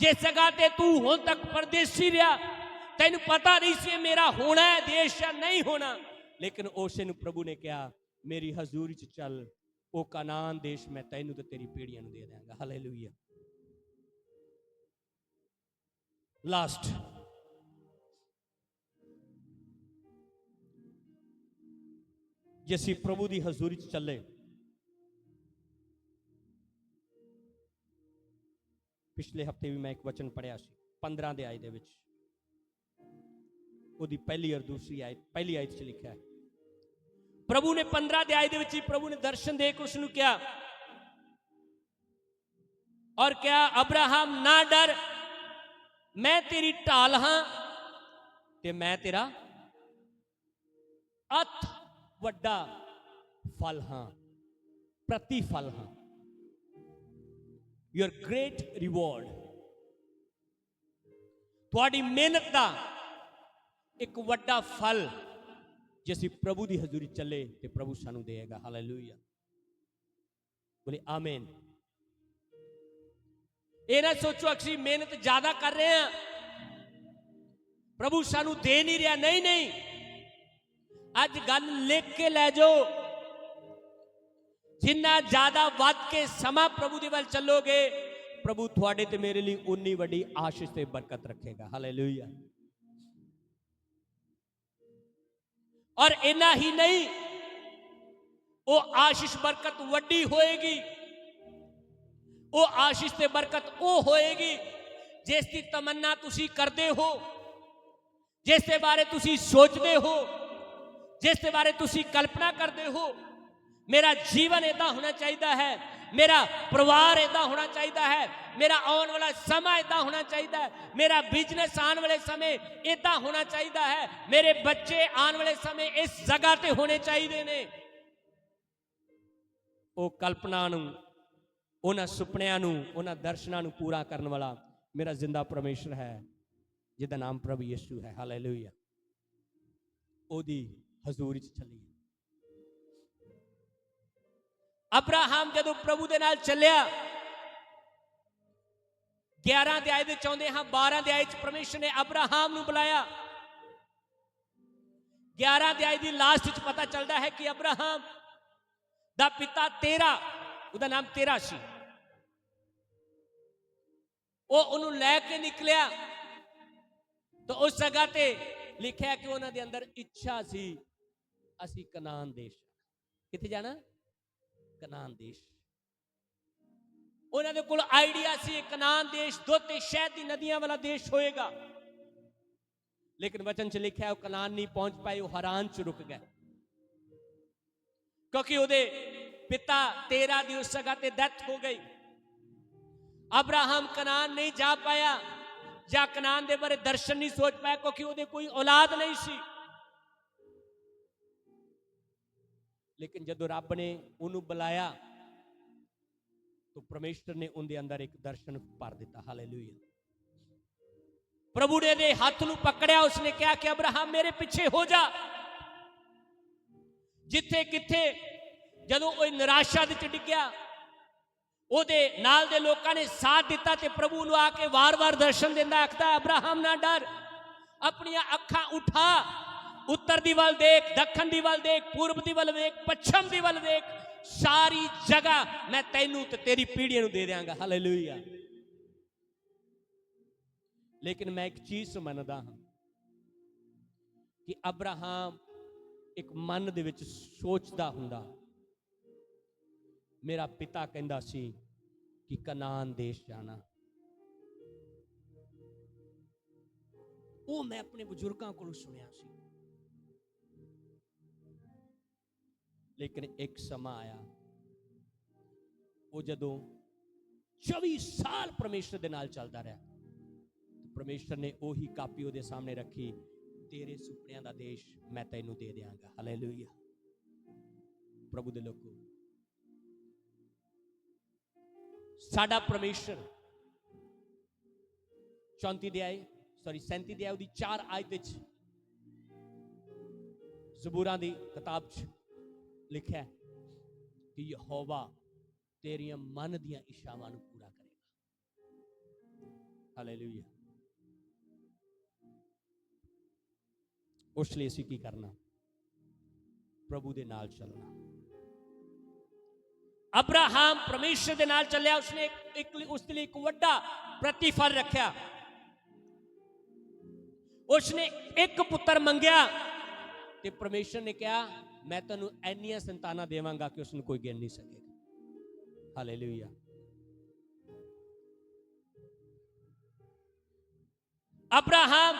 ਜੇ ਜਗ੍ਹਾ ਤੇ ਤੂੰ ਹੁਣ ਤੱਕ ਪਰਦੇਸੀ ਰਿਹਾ, ਤੈਨੂੰ ਪਤਾ ਨਹੀਂ ਸੀ ਮੇਰਾ ਹੋਣਾ ਹੈ, ਦੇਸ਼ ਜਾਂ ਨਹੀਂ ਹੋਣਾ। ਲੇਕਿਨ ਉਸੇ ਨੂੰ ਪ੍ਰਭੂ ਨੇ ਕਿਹਾ, ਮੇਰੀ ਹਜ਼ੂਰੀ ਚ ਚੱਲ, ਉਹ ਕਨਾਨ ਦੇਸ਼ ਮੈਂ ਤੈਨੂੰ ਤੇ ਤੇਰੀ ਪੀੜ੍ਹੀਆਂ ਨੂੰ ਦੇ ਦਿਆਂਗਾ। ਹਾਲੇਲੂਇਆ ਲਾਸਟ ਜੇ ਅਸੀਂ ਪ੍ਰਭੂ ਦੀ ਹਜ਼ੂਰੀ ਚ ਚੱਲੇ, ਪਿਛਲੇ ਹਫ਼ਤੇ ਵੀ ਮੈਂ ਇੱਕ ਵਚਨ ਪੜਿਆ ਸੀ 15 ਦੇ ਆਇਤ ਦੇ ਵਿੱਚ। ਉਹਦੀ ਪਹਿਲੀ ਔਰ ਦੂਸਰੀ ਆਇਤ, ਪਹਿਲੀ ਆਇਤ 'ਚ ਲਿਖਿਆ ਹੈ ਪ੍ਰਭੂ ਨੇ 15 ਦੇ ਦੇ ਵਿੱਚ ਹੀ ਪ੍ਰਭੂ ਨੇ ਦਰਸ਼ਨ ਦੇ ਕੇ ਉਸ ਨੂੰ ਕਿਹਾ ਔਰ ਕਿਹਾ, ਅਬਰਾਹਮ, ਨਾ ਡਰ, ਮੈਂ ਤੇਰੀ ਢਾਲ ਹਾਂ ਤੇ ਮੈਂ ਤੇਰਾ ਅਤ ਵੱਡਾ ਫਲ ਹਾਂ, ਪ੍ਰਤੀਫਲ ਹਾਂ। ਯੂਰ ਗ੍ਰੇਟ ਰਿਵਾਰਡ ਤੁਹਾਡੀ ਮਿਹਨਤ ਦਾ ਇੱਕ ਵੱਡਾ ਫਲ ਜੇ ਅਸੀਂ ਪ੍ਰਭੂ ਦੀ ਹਜ਼ੂਰੀ ਚੱਲੇ ਤੇ ਪ੍ਰਭੂ ਸਾਨੂੰ ਦੇਗਾ ਹਾਲੇਲੂਇਆ ਬੋਲੇ ਆਮੀਨ ਇਹ ਨਾ ਸੋਚੋ ਅਸੀਂ ਮਿਹਨਤ ਜ਼ਿਆਦਾ ਕਰ ਰਹੇ ਹਾਂ ਪ੍ਰਭੂ ਸਾਨੂੰ ਦੇ ਨਹੀਂ ਰਿਹਾ ਨਹੀਂ ਨਹੀਂ ਅੱਜ ਗੱਲ ਲਿਖ ਕੇ ਲੈ ਜਾਓ ਜਿੰਨਾ ਜ਼ਿਆਦਾ ਵੱਧ ਕੇ ਸਮਾਂ ਪ੍ਰਭੂ ਦੇ ਵੱਲ ਚੱਲੋਗੇ ਪ੍ਰਭੂ ਤੁਹਾਡੇ ਤੇ ਮੇਰੇ ਲਈ ਉਨੀ ਵੱਡੀ ਆਸ਼ੀਸ਼ ਤੇ ਬਰਕਤ ਰੱਖੇਗਾ ਹਾਲੇਲੂਇਆ ਔਰ ਇਨਾ ਹੀ ਨਹੀਂ, ਉਹ ਆਸ਼ੀਸ਼ ਬਰਕਤ ਵੱਡੀ ਹੋਏਗੀ। ਉਹ ਆਸ਼ੀਸ਼ ਤੇ ਬਰਕਤ ਉਹ ਹੋਏਗੀ, ਜਿਸ ਦੀ ਤਮੰਨਾ ਤੁਸੀਂ ਕਰਦੇ ਹੋ, ਜਿਸ ਦੇ ਬਾਰੇ ਤੁਸੀਂ ਸੋਚਦੇ ਹੋ, ਜਿਸ ਦੇ ਬਾਰੇ ਤੁਸੀਂ ਕਲਪਨਾ ਕਰਦੇ ਹੋ। ਮੇਰਾ ਜੀਵਨ ਇਦਾਂ ਹੋਣਾ ਚਾਹੀਦਾ ਹੈ ਮੇਰਾ ਪਰਿਵਾਰ ਇਦਾਂ ਹੋਣਾ ਚਾਹੀਦਾ ਹੈ ਮੇਰਾ ਆਉਣ ਵਾਲਾ ਸਮਾਂ ਇਦਾਂ ਹੋਣਾ ਚਾਹੀਦਾ ਹੈ ਮੇਰਾ ਬਿਜ਼ਨਸ ਆਉਣ ਵਾਲੇ ਸਮੇਂ ਇਦਾਂ ਹੋਣਾ ਚਾਹੀਦਾ ਹੈ ਮੇਰੇ ਬੱਚੇ ਆਉਣ ਵਾਲੇ ਸਮੇਂ ਇਸ ਜਗ੍ਹਾ ਤੇ ਹੋਣੇ ਚਾਹੀਦੇ ਨੇ ਉਹ ਕਲਪਨਾ ਨੂੰ ਉਹਨਾਂ ਸੁਪਨਿਆਂ ਨੂੰ ਉਹਨਾਂ ਦਰਸ਼ਨਾਂ ਨੂੰ ਪੂਰਾ ਕਰਨ ਵਾਲਾ ਮੇਰਾ ਜ਼ਿੰਦਾ ਪਰਮੇਸ਼ਰ ਹੈ ਜਿਹਦਾ ਨਾਮ ਪ੍ਰਭੂ ਯਿਸੂ ਹੈ ਹਾਲੇਲੂਇਆ ਉਹਦੀ ਹਜ਼ੂਰੀ ਚ ਚੱਲੀਏ ਅਬਰਾਹਮ ਜਦੋਂ ਪ੍ਰਭੂ ਦੇ ਨਾਲ ਚੱਲਿਆ 11 ਅਧਿਆਇ ਦੇ ਚਾਹੁੰਦੇ ਹਾਂ 12 ਅਧਿਆਇ ਚ ਪਰਮੇਸ਼ਰ ਨੇ ਅਬਰਾਹਮ ਨੂੰ ਬੁਲਾਇਆ। 11 ਅਧਿਆਇ ਦੀ ਲਾਸਟ ਵਿੱਚ ਪਤਾ ਚੱਲਦਾ ਹੈ ਕਿ ਅਬਰਾਹਮ ਦਾ ਪਿਤਾ ਤੇਰਾ, ਉਹਦਾ ਨਾਮ ਤੇਰਾ ਸੀ। ਉਹ ਉਹਨੂੰ ਲੈ ਕੇ ਨਿਕਲਿਆ ਤਾਂ ਉਸ ਜਗ੍ਹਾ ਤੇ ਲਿਖਿਆ ਕਿ ਉਹਨਾਂ ਦੇ ਅੰਦਰ ਇੱਛਾ ਸੀ, ਅਸੀਂ ਕਨਾਨ ਦੇਸ਼ ਕਿੱਥੇ ਜਾਣਾ? ਕਨਾਨ ਦੇਸ਼। ਉਹਨਾਂ ਦੇ ਕੋਲ ਆਈਡੀਆ ਸੀ, ਕਨਾਨ ਦੇਸ਼ ਦੁੱਧ ਤੇ ਸ਼ਹਿਦ ਦੀ ਨਦੀਆਂ ਵਾਲਾ ਦੇਸ਼ ਹੋਏਗਾ। ਲੇਕਿਨ ਵਚਨ 'ਚ ਲਿਖਿਆ ਉਹ ਕਨਾਨ ਨਹੀਂ ਪਹੁੰਚ ਪਾਏ, ਉਹ ਹਰਾਨ 'ਚ ਰੁਕ ਗਏ। ਕਿਉਂਕਿ ਉਹਦੇ ਪਿਤਾ ਤੇਰਾ ਦੀ ਉਸ ਜਗ੍ਹਾ ਤੇ ਡੈਥ ਹੋ ਗਈ। ਅਬਰਾਹਮ ਕਨਾਨ ਨਹੀਂ ਜਾ ਪਾਇਆ, ਜਾਂ ਕਨਾਨ ਦੇ ਬਾਰੇ ਦਰਸ਼ਨ ਨਹੀਂ ਸੋਚ ਪਾਇਆ, ਕਿਉਂਕਿ ਉਹਦੇ ਕੋਈ ਔਲਾਦ ਨਹੀਂ ਸੀ। ਲੇਕਿਨ ਜਦੋਂ ਰੱਬ ਨੇ ਉਹਨੂੰ ਬੁਲਾਇਆ, ਤਾਂ ਪਰਮੇਸ਼ਰ ਨੇ ਉਹਦੇ ਅੰਦਰ ਇੱਕ ਦਰਸ਼ਨ ਭਰ ਦਿੱਤਾ। ਹਾਲੇਲੂਇਆ। ਪ੍ਰਭੂ ਨੇ ਦੇ ਹੱਥ ਨੂੰ ਪਕੜਿਆ, ਉਸਨੇ ਕਿਹਾ ਕਿ ਅਬਰਾਹਮ, ਮੇਰੇ ਪਿੱਛੇ ਹੋ ਜਾ। ਜਿੱਥੇ ਕਿੱਥੇ ਜਦੋਂ ਉਹ ਨਿਰਾਸ਼ਾ ਦੇ ਚ ਡਿੱਗਿਆ, ਉਹਦੇ ਨਾਲ ਦੇ ਲੋਕਾਂ ਨੇ ਸਾਥ ਦਿੱਤਾ ਤੇ ਪ੍ਰਭੂ ਨੂੰ ਆ ਕੇ ਵਾਰ-ਵਾਰ ਦਰਸ਼ਨ ਦਿੰਦਾ, ਆਖਦਾ, ਅਬਰਾਹਮ, ਨਾ ਡਰ। ਆਪਣੀਆਂ ਅੱਖਾਂ ਉਠਾ। ਉੱਤਰ ਦੀ ਵੱਲ ਦੇਖ, ਦੱਖਣ ਦੀ ਵੱਲ ਦੇਖ, ਪੂਰਬ ਦੀ ਵੱਲ ਵੇਖ, ਪੱਛਮ ਦੀ ਵੱਲ ਵੇਖ, ਸਾਰੀ ਜਗ੍ਹਾ ਮੈਂ ਤੈਨੂੰ ਤੇ ਤੇਰੀ ਪੀੜ੍ਹੀ ਨੂੰ ਦੇ ਦਿਆਂਗਾ। ਹਾਲੇਲੂਇਆ ਲੇਕਿਨ ਮੈਂ ਇੱਕ ਚੀਜ਼ ਮੰਨਦਾ ਹਾਂ ਕਿ ਅਬਰਾਹਮ ਇੱਕ ਮਨ ਦੇ ਵਿੱਚ ਸੋਚਦਾ ਹੁੰਦਾ, ਮੇਰਾ ਪਿਤਾ ਕਹਿੰਦਾ ਸੀ ਕਿ ਕਨਾਨ ਦੇਸ਼ ਜਾਣਾ। ਉਹ ਮੈਂ ਆਪਣੇ ਬਜ਼ੁਰਗਾਂ ਕੋਲੋਂ ਸੁਣਿਆ ਸੀ। ਲੇਕਿਨ ਇੱਕ ਸਮਾਂ ਆਇਆ। ਉਹ ਜਦੋਂ 24 ਸਾਲ ਪਰਮੇਸ਼ਰ ਦੇ ਨਾਲ ਚੱਲਦਾ ਰਿਹਾ, ਤੇ ਪਰਮੇਸ਼ਰ ਨੇ ਉਹੀ ਕਾਪੀ ਉਹਦੇ ਸਾਹਮਣੇ ਰੱਖੀ, ਤੇਰੇ ਸੁਪਨਿਆਂ ਦਾ ਦੇਸ਼ ਮੈਂ ਤੈਨੂੰ ਦੇ ਦਿਆਂਗਾ। ਹਾਲੇਲੂਇਆ ਪ੍ਰਭੂ ਦੇ ਲੋਕੋ, ਸਾਡਾ ਪਰਮੇਸ਼ਰ 34 ਦੇ ਆਏ ਸੌਰੀ 37 ਦੇ ਆਏ ਉਹਦੀ 4 ਆਇਤ ਵਿੱਚ ਜ਼ਬੂਰਾਂ ਦੀ ਕਿਤਾਬ 'ਚ ਲਿਖਿਆ ਹੈ ਕਿ ਯਹੋਵਾ ਤੇਰੀਆਂ ਮਨ ਦੀਆਂ ਇਸ਼ਾਵਾਂ ਨੂੰ ਪੂਰਾ ਕਰੇਗਾ ਹਾਲੇਲੂਇਆ ਉਸ ਲਈ ਅਸੀਂ ਕੀ ਕਰਨਾ ਪ੍ਰਭੂ ਦੇ ਨਾਲ ਚੱਲਣਾ ਅਬਰਾਹਮ ਪਰਮੇਸ਼ਰ ਦੇ ਨਾਲ ਚੱਲਿਆ ਉਸਨੇ ਇੱਕ- ਇੱਕ ਉਸ ਦੇ ਲਈ ਇੱਕ ਵੱਡਾ ਪ੍ਰਤੀਫਲ ਰੱਖਿਆ ਉਸਨੇ ਇੱਕ ਪੁੱਤਰ ਮੰਗਿਆ ਤੇ ਪਰਮੇਸ਼ਰ ਨੇ ਕਿਹਾ ਮੈਂ ਤੈਨੂੰ ਐਨੀਆਂ ਸੰਤਾਨਾਂ ਦੇਵਾਂਗਾ ਕਿ ਉਸ ਨੂੰ ਕੋਈ ਗਿਣ ਨਹੀਂ ਸਕੇਗਾ। ਹਾਲੇਲੂਇਆ ਅਬਰਾਹਮ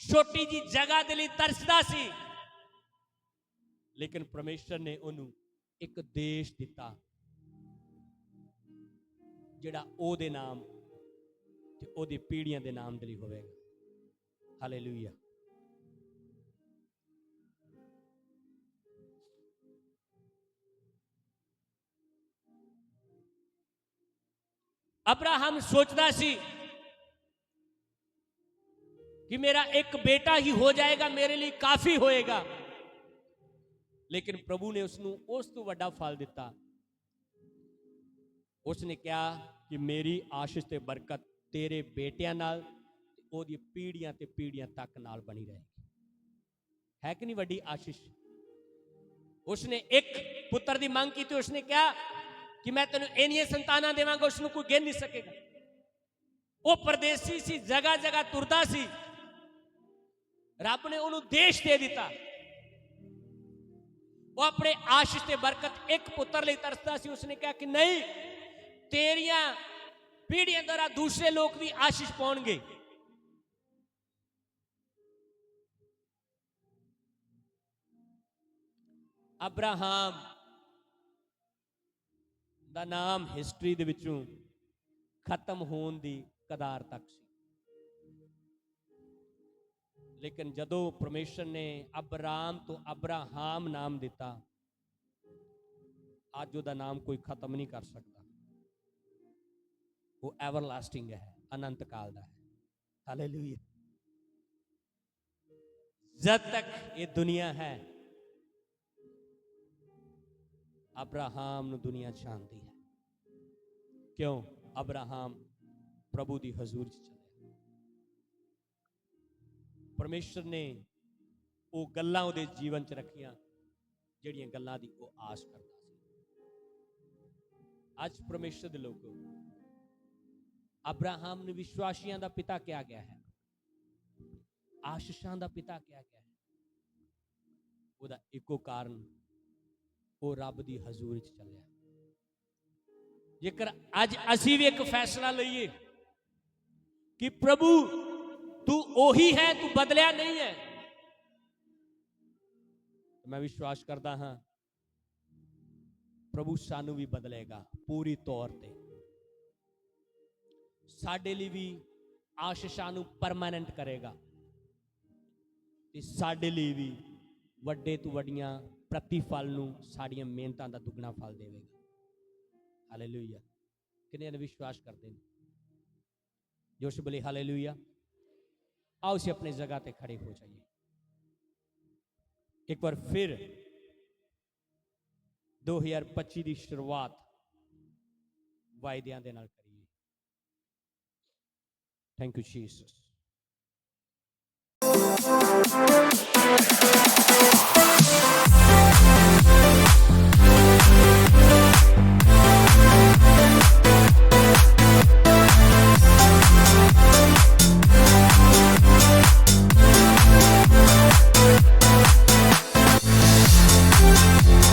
ਛੋਟੀ ਜੀ ਜਗ੍ਹਾ ਦੇ ਲਈ ਤਰਸਦਾ ਸੀ, ਲੇਕਿਨ ਪਰਮੇਸ਼ਰ ਨੇ ਉਹਨੂੰ ਇੱਕ ਦੇਸ਼ ਦਿੱਤਾ, ਜਿਹੜਾ ਉਹਦੇ ਨਾਮ ਤੇ ਉਹਦੀ ਪੀੜ੍ਹੀਆਂ ਦੇ ਨਾਮ ਦੇ ਲਈ ਹੋਵੇਗਾ। ਹਾਲੇਲੂਇਆ ਅਬਰਾਹਮ ਸੋਚਦਾ ਸੀ ਕਿ ਮੇਰਾ ਇੱਕ ਬੇਟਾ ਹੀ ਹੋ ਜਾਏਗਾ ਮੇਰੇ ਲਈ ਕਾਫੀ ਹੋਏਗਾ ਲੇਕਿਨ ਪ੍ਰਭੂ ਨੇ ਉਸ ਨੂੰ ਉਸ ਤੋਂ ਵੱਡਾ ਫਲ ਦਿੱਤਾ ਉਸ ਨੇ ਕਿਹਾ ਕਿ ਮੇਰੀ ਆਸ਼ੀਸ਼ ਤੇ ਬਰਕਤ ਤੇਰੇ ਬੇਟਿਆਂ ਨਾਲ ਉਹਦੀ ਪੀੜੀਆਂ ਤੇ ਪੀੜੀਆਂ ਤੱਕ ਨਾਲ ਬਣੀ ਰਹੇਗੀ ਹੈ ਕਿ ਨਹੀਂ ਵੱਡੀ ਆਸ਼ੀਸ਼ ਉਸਨੇ ਇੱਕ ਪੁੱਤਰ ਦੀ ਮੰਗ ਕੀਤੀ ਉਸਨੇ ਕਿਹਾ ਕਿ ਮੈਂ ਤੈਨੂੰ ਇੰਨੀਆਂ ਸੰਤਾਨਾਂ ਦੇਵਾਂਗਾ ਉਸ ਨੂੰ ਕੋਈ ਗਿਣ ਨਹੀਂ ਸਕੇਗਾ। ਉਹ ਪਰਦੇਸੀ ਸੀ ਜਗ੍ਹਾ ਜਗ੍ਹਾ ਤੁਰਦਾ ਸੀ। ਰੱਬ ਨੇ ਉਹਨੂੰ ਦੇਸ਼ ਦੇ ਦਿੱਤਾ। ਉਹ ਆਪਣੇ ਆਸ਼ੀਸ਼ ਤੇ ਬਰਕਤ ਇੱਕ ਪੁੱਤਰ ਲਈ ਤਰਸਦਾ ਸੀ। ਉਸਨੇ ਕਿਹਾ ਕਿ ਨਹੀਂ, ਤੇਰੀਆਂ ਪੀੜ੍ਹੀਆਂ ਦੁਆਰਾ ਦੂਸਰੇ ਲੋਕ ਵੀ ਆਸ਼ੀਸ਼ ਪਾਉਣਗੇ। ਅਬਰਾਹਮ ਦਾ ਨਾਮ ਹਿਸਟਰੀ ਦੇ ਵਿੱਚੋਂ ਖਤਮ ਹੋਣ ਦੀ ਕਦਾਰ ਤੱਕ ਸੀ। ਲੇਕਿਨ ਜਦੋਂ ਪਰਮੇਸ਼ਰ ਨੇ ਅਬਰਾਮ ਤੋਂ ਅਬਰਾਹਾਮ ਨਾਮ ਦਿੱਤਾ, ਅੱਜ ਉਹਦਾ ਨਾਮ ਕੋਈ ਖਤਮ ਨਹੀਂ ਕਰ ਸਕਦਾ। ਉਹ ਐਵਰਲਾਸਟਿੰਗ ਹੈ, ਅਨੰਤ ਕਾਲ ਦਾ ਹੈ। ਹਾਲੇਲੂਇਆ ਜਦ ਤੱਕ ਇਹ ਦੁਨੀਆ ਹੈ ਅਬਰਾਹਾਮ ਨੂੰ ਦੁਨੀਆ ਜਾਣਦੀ ਹੈ। ਕਿਉਂ? ਅਬਰਾਹਾਮ ਪ੍ਰਭੂ ਦੀ ਹਜ਼ੂਰ ਚ ਚੱਲਿਆ ਪਰਮੇਸ਼ਰ ਨੇ ਉਹ ਗੱਲਾਂ ਉਹਦੇ ਜੀਵਨ 'ਚ ਰੱਖੀਆਂ, ਜਿਹੜੀਆਂ ਗੱਲਾਂ ਦੀ ਉਹ ਆਸ ਕਰਦਾ ਸੀ। ਅੱਜ ਪਰਮੇਸ਼ਰ ਦੇ ਲੋਕੋ, ਅਬਰਾਹਮ ਨੂੰ ਵਿਸ਼ਵਾਸੀਆਂ ਦਾ ਪਿਤਾ ਕਿਹਾ ਗਿਆ ਹੈ। ਆਸ਼ੀਸ਼ਾਂ ਦਾ ਪਿਤਾ ਕਿਹਾ ਗਿਆ ਹੈ। ਉਹਦਾ ਇੱਕੋ ਕਾਰਨ ਉਹ ਰੱਬ ਦੀ ਹਜ਼ੂਰੀ 'ਚ ਚੱਲਿਆ। ਜੇਕਰ ਅੱਜ ਅਸੀਂ ਵੀ ਇੱਕ ਫੈਸਲਾ ਲਈਏ ਕਿ ਪ੍ਰਭੂ, ਤੂੰ ਉਹੀ ਹੈ, ਤੂੰ ਬਦਲਿਆ ਨਹੀਂ ਹੈ ਮੈਂ ਵਿਸ਼ਵਾਸ ਕਰਦਾ ਹਾਂ, ਪ੍ਰਭੂ ਸਾਨੂੰ ਵੀ ਬਦਲੇਗਾ ਪੂਰੀ ਤੌਰ ਤੇ। ਸਾਡੇ ਲਈ ਵੀ ਆਸ਼ੀਸ਼ਾਂ ਨੂੰ ਪਰਮਾਨੈਂਟ ਕਰੇਗਾ। ਤੇ ਸਾਡੇ ਲਈ ਵੀ ਵੱਡੇ ਤੋਂ ਵੱਡੀਆਂ ਪ੍ਰਤੀ ਫਲ ਨੂੰ ਸਾਡੀਆਂ ਮਿਹਨਤਾਂ ਦਾ ਦੁੱਗਣਾ ਫਲ ਦੇਵੇਗਾ। ਹਾਲੇਲੂਇਆ ਕਿੰਨੇ ਨੇ ਵਿਸ਼ਵਾਸ ਕਰਦੇ ਨੇ? ਜੋਸ਼ ਬਲੇ ਹਾਲੇਲੂਇਆ ਆਓ ਅਸੀਂ ਆਪਣੀ ਜਗ੍ਹਾ ਤੇ ਖੜੇ ਹੋ ਜਾਈਏ। ਇੱਕ ਵਾਰ ਫਿਰ 2025 ਦੀ ਸ਼ੁਰੂਆਤ ਵਾਅਦਿਆਂ ਦੇ ਨਾਲ ਕਰੀਏ। Thank you Jesus